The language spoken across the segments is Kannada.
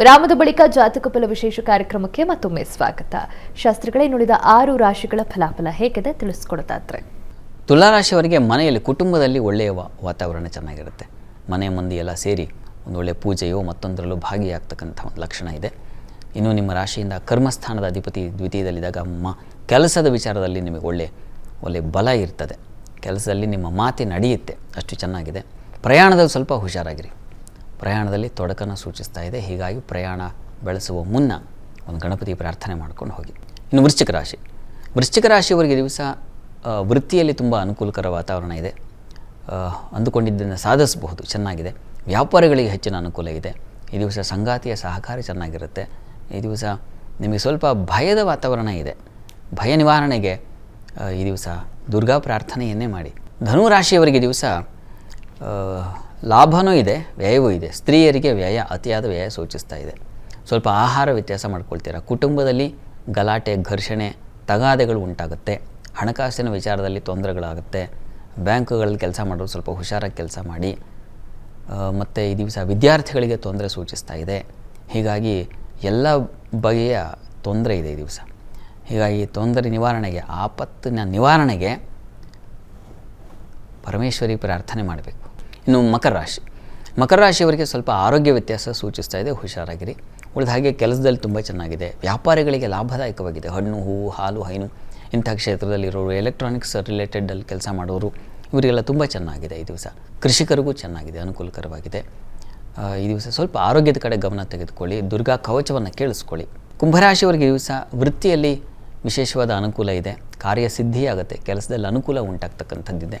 ವಿರಾಮದ ಬಳಿಕ ಜಾತಕ ಫಲ ವಿಶೇಷ ಕಾರ್ಯಕ್ರಮಕ್ಕೆ ಮತ್ತೊಮ್ಮೆ ಸ್ವಾಗತ. ಶಾಸ್ತ್ರಿಗಳೇ, ನುಡಿದ ಆರು ರಾಶಿಗಳ ಫಲಾಫಲ ಹೇಗಿದೆ ತಿಳಿಸ್ಕೊಡ್ತಾದ್ರೆ. ತುಲಾರಾಶಿಯವರಿಗೆ ಮನೆಯಲ್ಲಿ ಕುಟುಂಬದಲ್ಲಿ ಒಳ್ಳೆಯ ವಾತಾವರಣ ಚೆನ್ನಾಗಿರುತ್ತೆ. ಮನೆ ಮಂದಿ ಎಲ್ಲ ಸೇರಿ ಒಂದು ಒಳ್ಳೆಯ ಪೂಜೆಯೋ ಮತ್ತೊಂದರಲ್ಲೂ ಭಾಗಿಯಾಗ್ತಕ್ಕಂಥ ಒಂದು ಲಕ್ಷಣ ಇದೆ. ಇನ್ನು ನಿಮ್ಮ ರಾಶಿಯಿಂದ ಕರ್ಮಸ್ಥಾನದ ಅಧಿಪತಿ ದ್ವಿತೀಯದಲ್ಲಿದ್ದಾಗ ಮ ಕೆಲಸದ ವಿಚಾರದಲ್ಲಿ ನಿಮಗೆ ಒಳ್ಳೆ ಒಳ್ಳೆ ಬಲ ಇರ್ತದೆ. ಕೆಲಸದಲ್ಲಿ ನಿಮ್ಮ ಮಾತಿ ನಡೆಯುತ್ತೆ. ಅಷ್ಟು ಚೆನ್ನಾಗಿದೆ. ಪ್ರಯಾಣದಲ್ಲಿ ಸ್ವಲ್ಪ ಹುಷಾರಾಗಿರಿ. ಪ್ರಯಾಣದಲ್ಲಿ ತೊಡಕನ್ನು ಸೂಚಿಸ್ತಾ ಇದೆ. ಹೀಗಾಗಿ ಪ್ರಯಾಣ ಬೆಳೆಸುವ ಮುನ್ನ ಒಂದು ಗಣಪತಿ ಪ್ರಾರ್ಥನೆ ಮಾಡ್ಕೊಂಡು ಹೋಗಿ. ಇನ್ನು ವೃಶ್ಚಿಕ ರಾಶಿ. ವೃಶ್ಚಿಕ ರಾಶಿಯವರಿಗೆ ದಿವಸ ವೃತ್ತಿಯಲ್ಲಿ ತುಂಬ ಅನುಕೂಲಕರ ವಾತಾವರಣ ಇದೆ. ಅಂದುಕೊಂಡಿದ್ದನ್ನು ಸಾಧಿಸಬಹುದು, ಚೆನ್ನಾಗಿದೆ. ವ್ಯಾಪಾರಿಗಳಿಗೆ ಹೆಚ್ಚಿನ ಅನುಕೂಲ ಇದೆ. ಈ ದಿವಸ ಸಂಗಾತಿಯ ಸಹಕಾರ ಚೆನ್ನಾಗಿರುತ್ತೆ. ಈ ದಿವಸ ನಿಮಗೆ ಸ್ವಲ್ಪ ಭಯದ ವಾತಾವರಣ ಇದೆ. ಭಯ ನಿವಾರಣೆಗೆ ಈ ದಿವಸ ದುರ್ಗಾ ಪ್ರಾರ್ಥನೆಯನ್ನೇ ಮಾಡಿ. ಧನು ರಾಶಿಯವರಿಗೆ ದಿವಸ ಲಾಭನೂ ಇದೆ, ವ್ಯಯವೂ ಇದೆ. ಸ್ತ್ರೀಯರಿಗೆ ವ್ಯಯ, ಅತಿಯಾದ ವ್ಯಯ ಸೂಚಿಸ್ತಾ ಇದೆ. ಸ್ವಲ್ಪ ಆಹಾರ ವ್ಯತ್ಯಾಸ ಮಾಡ್ಕೊಳ್ತೀರಾ? ಕುಟುಂಬದಲ್ಲಿ ಗಲಾಟೆ, ಘರ್ಷಣೆ, ತಗಾದೆಗಳು ಉಂಟಾಗುತ್ತೆ. ಹಣಕಾಸಿನ ವಿಚಾರದಲ್ಲಿ ತೊಂದರೆಗಳಾಗುತ್ತೆ. ಬ್ಯಾಂಕುಗಳಲ್ಲಿ ಕೆಲಸ ಮಾಡೋರು ಸ್ವಲ್ಪ ಹುಷಾರಾಗಿ ಕೆಲಸ ಮಾಡಿ ಮತ್ತು ಈ ದಿವಸ ವಿದ್ಯಾರ್ಥಿಗಳಿಗೆ ತೊಂದರೆ ಸೂಚಿಸ್ತಾ ಇದೆ. ಹೀಗಾಗಿ ಎಲ್ಲ ಬಗೆಯ ತೊಂದರೆ ಇದೆ ಈ ದಿವಸ. ಹೀಗಾಗಿ ತೊಂದರೆ ನಿವಾರಣೆಗೆ, ಆಪತ್ತಿನ ನಿವಾರಣೆಗೆ ಪರಮೇಶ್ವರಿ ಪ್ರಾರ್ಥನೆ ಮಾಡಬೇಕು. ಇನ್ನು ಮಕರ ರಾಶಿ. ಮಕರ ರಾಶಿಯವರಿಗೆ ಸ್ವಲ್ಪ ಆರೋಗ್ಯ ವ್ಯತ್ಯಾಸ ಸೂಚಿಸ್ತಾ ಇದೆ, ಹುಷಾರಾಗಿರಿ. ಉಳಿದ ಹಾಗೆ ಕೆಲಸದಲ್ಲಿ ತುಂಬ ಚೆನ್ನಾಗಿದೆ. ವ್ಯಾಪಾರಿಗಳಿಗೆ ಲಾಭದಾಯಕವಾಗಿದೆ. ಹಣ್ಣು, ಹೂವು, ಹಾಲು, ಹೈನು ಇಂಥ ಕ್ಷೇತ್ರದಲ್ಲಿರೋರು ಎಲೆಕ್ಟ್ರಾನಿಕ್ಸ್ ರಿಲೇಟೆಡಲ್ಲಿ ಕೆಲಸ ಮಾಡೋರು, ಇವರಿಗೆಲ್ಲ ತುಂಬ ಚೆನ್ನಾಗಿದೆ ಈ ದಿವಸ. ಕೃಷಿಕರಿಗೂ ಚೆನ್ನಾಗಿದೆ, ಅನುಕೂಲಕರವಾಗಿದೆ. ಈ ದಿವಸ ಸ್ವಲ್ಪ ಆರೋಗ್ಯದ ಕಡೆ ಗಮನ ತೆಗೆದುಕೊಳ್ಳಿ, ದುರ್ಗಾ ಕವಚವನ್ನು ಕೇಳಿಸ್ಕೊಳ್ಳಿ. ಕುಂಭರಾಶಿಯವರಿಗೆ ಈ ದಿವಸ ವೃತ್ತಿಯಲ್ಲಿ ವಿಶೇಷವಾದ ಅನುಕೂಲ ಇದೆ. ಕಾರ್ಯಸಿದ್ಧಿಯಾಗುತ್ತೆ. ಕೆಲಸದಲ್ಲಿ ಅನುಕೂಲ ಉಂಟಾಗ್ತಕ್ಕಂಥದ್ದಿದೆ.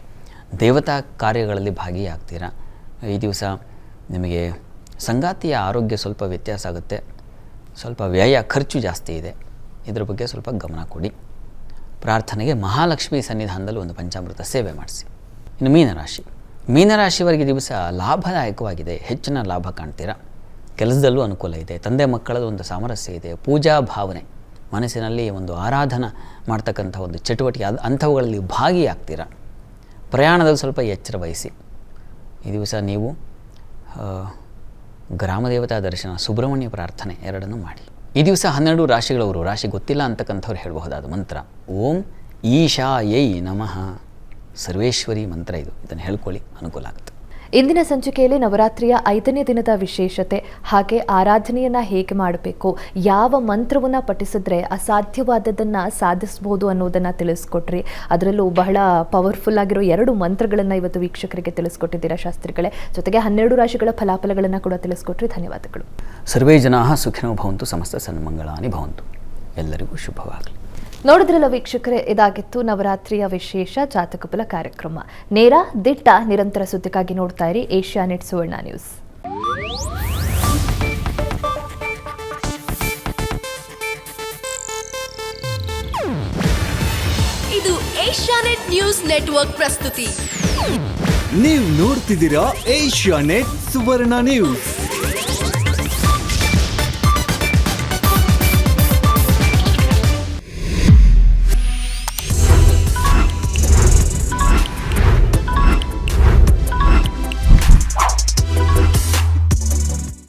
ದೇವತಾ ಕಾರ್ಯಗಳಲ್ಲಿ ಭಾಗಿಯಾಗ್ತೀರಾ? ಈ ದಿವಸ ನಿಮಗೆ ಸಂಗಾತಿಯ ಆರೋಗ್ಯ ಸ್ವಲ್ಪ ವ್ಯತ್ಯಾಸ ಆಗುತ್ತೆ. ಸ್ವಲ್ಪ ವ್ಯಯ ಖರ್ಚು ಜಾಸ್ತಿ ಇದೆ. ಇದ್ರ ಬಗ್ಗೆ ಸ್ವಲ್ಪ ಗಮನ ಕೊಡಿ. ಪ್ರಾರ್ಥನೆಗೆ ಮಹಾಲಕ್ಷ್ಮಿ ಸನ್ನಿಧಾನದಲ್ಲಿ ಒಂದು ಪಂಚಾಮೃತ ಸೇವೆ ಮಾಡಿಸಿ. ಇನ್ನು ಮೀನರಾಶಿ. ಮೀನರಾಶಿವರೆಗೆ ದಿವಸ ಲಾಭದಾಯಕವಾಗಿದೆ. ಹೆಚ್ಚಿನ ಲಾಭ ಕಾಣ್ತೀರಾ? ಕೆಲಸದಲ್ಲೂ ಅನುಕೂಲ ಇದೆ. ತಂದೆ ಮಕ್ಕಳದ ಒಂದು ಸಾಮರಸ್ಯ ಇದೆ. ಪೂಜಾ ಭಾವನೆ. ಮನಸ್ಸಿನಲ್ಲಿ ಒಂದು ಆರಾಧನಾ ಮಾಡ್ತಕ್ಕಂಥ ಒಂದು ಚಟುವಟಿಕೆ. ಅದು ಅಂಥವುಗಳಲ್ಲಿ ಭಾಗಿಯಾಗ್ತೀರಾ? ಪ್ರಯಾಣದಲ್ಲಿ ಸ್ವಲ್ಪ ಎಚ್ಚರ ವಹಿಸಿ. ಈ ದಿವಸ ನೀವು ಗ್ರಾಮದೇವತಾ ದರ್ಶನ, ಸುಬ್ರಹ್ಮಣ್ಯ ಪ್ರಾರ್ಥನೆ ಎರಡನ್ನು ಮಾಡಿ. ಈ ದಿವಸ ಹನ್ನೆರಡು ರಾಶಿಗಳವರು, ರಾಶಿ ಗೊತ್ತಿಲ್ಲ ಅಂತಕ್ಕಂಥವ್ರು ಹೇಳಬಹುದಾದ ಮಂತ್ರ. ಓಂ ಈಶಾ ಯೈ ನಮಃ. ಸರ್ವೇಶ್ವರಿ ಮಂತ್ರ ಇದು. ಇದನ್ನು ಹೇಳ್ಕೊಳ್ಳಿ, ಅನುಕೂಲ ಆಗುತ್ತೆ. ಇಂದಿನ ಸಂಚಿಕೆಯಲ್ಲಿ ನವರಾತ್ರಿಯ ಐದನೇ ದಿನದ ವಿಶೇಷತೆ, ಹಾಗೆ ಆರಾಧನೆಯನ್ನ ಹೇಗೆ ಮಾಡಬೇಕು, ಯಾವ ಮಂತ್ರವನ್ನ ಪಠಿಸಿದ್ರೆ ಅಸಾಧ್ಯವಾದದನ್ನ ಸಾಧಿಸಬಹುದು ಅನ್ನೋದನ್ನ ತಿಳಿಸ್ಕೊಟ್ರಿ. ಅದರಲ್ಲೂ ಬಹಳ ಪವರ್ಫುಲ್ ಆಗಿರೋ ಎರಡು ಮಂತ್ರಗಳನ್ನ ಇವತ್ತು ವೀಕ್ಷಕರಿಗೆ ತಿಳಿಸ್ಕೊಟ್ಟಿದ್ದೀರಾ ಶಾಸ್ತ್ರಿಗಳೇ. ಜೊತೆಗೆ ಹನ್ನೆರಡು ರಾಶಿಗಳ ಫಲಾಫಲಗಳನ್ನ ಕೂಡ ತಿಳಿಸ್ಕೊಟ್ರಿ. ಧನ್ಯವಾದಗಳು. ಸರ್ವೇ ಜನಾ ಸುಖಿನೋ ಭವಂತು, ಸಮಸ್ತ ಸನ್ಮಂಗಳಾನಿ ಭವಂತು. ಎಲ್ಲರಿಗೂ ಶುಭವಾಗಲಿ. ನೋಡಿದ್ರಲ್ಲ ವೀಕ್ಷಕರೇ ಇದಾಗಿತ್ತು ನವರಾತ್ರಿಯ ವಿಶೇಷ ಜಾತಕಪುಲ ಕಾರ್ಯಕ್ರಮ. ನೇರ ದಿಟ್ಟ ನಿರಂತರ ಸುದ್ದಿಗಾಗಿ ನೋಡ್ತಾ ಇರಿ ಏಷ್ಯಾ ನೆಟ್ ಸುವರ್ಣ ನ್ಯೂಸ್. ಇದು ಏಷ್ಯಾನೆಟ್ ನ್ಯೂಸ್ ನೆಟ್ವರ್ಕ್ ಪ್ರಸ್ತುತಿ. ನೀವು ನೋಡ್ತಿದ್ದೀರಾ ಏಷ್ಯಾ ನೆಟ್ ಸುವರ್ಣ ನ್ಯೂಸ್.